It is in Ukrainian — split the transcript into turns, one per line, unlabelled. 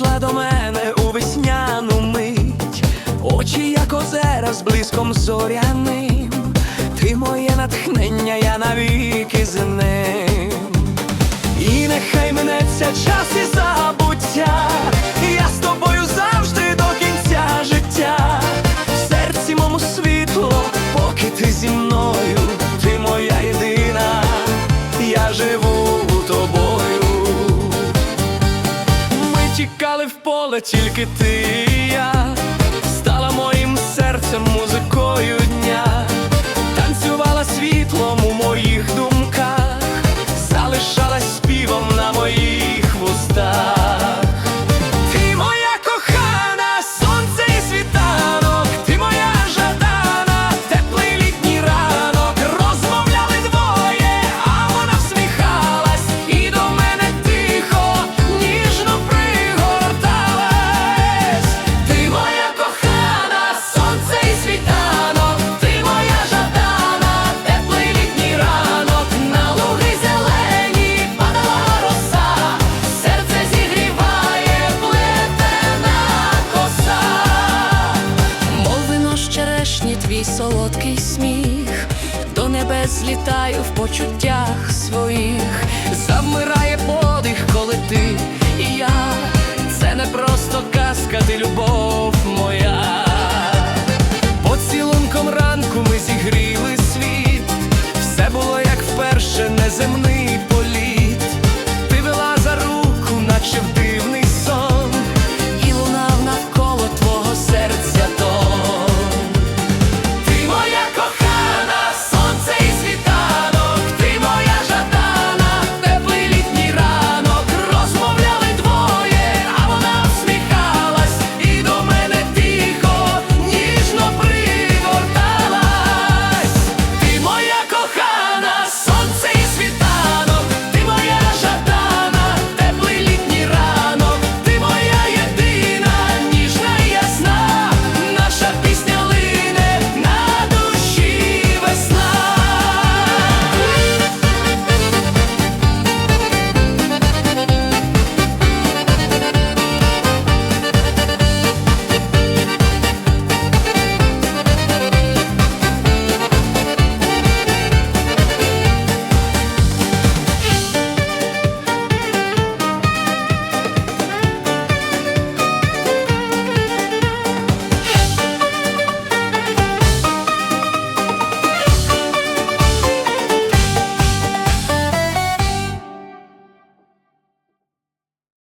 Підійшла до мене у весняну мить, очі, як озера з блиском зоряним, ти моє натхнення, я навіки з ним, і нехай минеться час і тікали в поле, тільки ти і я. безсмешні твій солодкий сміх, до небес літаю в почуттях своїх, замирає подих, коли ти і я, це не просто казка, ти любов.